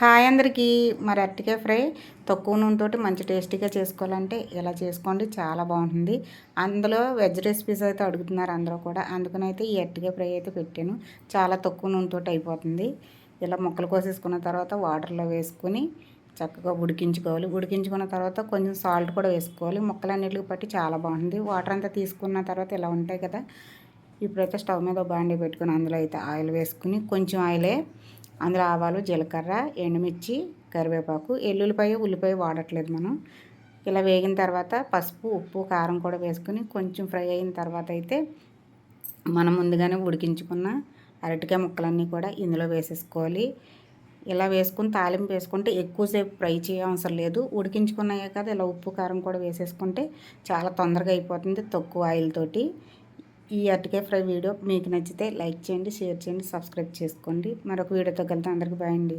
Hi అందరికీ. మరి అరటికాయ ఫ్రై తక్కువ నూనెతోటి మంచి టేస్టీగా చేసుకోవాలంటే ఇలా చేసుకోండి చాలా బాగుంటుంది. అందులో వెజ్ రెసిపీస్ అయితే అడుగుతున్నారు అందరూ కూడా. అందుకనైతే ఈ అరటికాయ ఫ్రై అయితే పెట్టాను. చాలా తక్కువ నూనెతోటి అయిపోతుంది. ఇలా ముక్కలు కోసేసుకున్న తర్వాత వాటర్లో వేసుకుని చక్కగా ఉడికించుకోవాలి. ఉడికించుకున్న తర్వాత కొంచెం సాల్ట్ కూడా వేసుకోవాలి. ముక్కలన్నిటికి పట్టి చాలా బాగుంటుంది. వాటర్ అంతా తీసుకున్న తర్వాత ఇలా ఉంటాయి కదా ఇప్పుడైతే స్టవ్ మీద బాండీ పెట్టుకుని అందులో అయితే ఆయిల్ వేసుకుని కొంచెం ఆయిలే అందులో ఆవాలు జీలకర్ర ఎండుమిర్చి కరివేపాకు ఎల్లుల్లిపాయ ఉల్లిపాయ వాడట్లేదు మనం. ఇలా వేగిన తర్వాత పసుపు ఉప్పు కారం కూడా వేసుకుని కొంచెం ఫ్రై అయిన తర్వాత అయితే మనం ముందుగానే ఉడికించుకున్న అరటికాయ ముక్కలన్నీ కూడా ఇందులో వేసేసుకోవాలి. ఇలా వేసుకుని తాలింపు వేసుకుంటే ఎక్కువసేపు ఫ్రై చేయవసరం లేదు. ఉడికించుకున్నాయే కదా ఇలా ఉప్పు కారం కూడా వేసేసుకుంటే చాలా తొందరగా అయిపోతుంది తక్కువ ఆయిల్ తోటి. ఈ అరటికాయ ఫ్రై వీడియో మీకు నచ్చితే లైక్ చేయండి షేర్ చేయండి సబ్స్క్రైబ్ చేసుకోండి. మరొక వీడియోతో కలిసి అందరికీ బాయ్ అండి.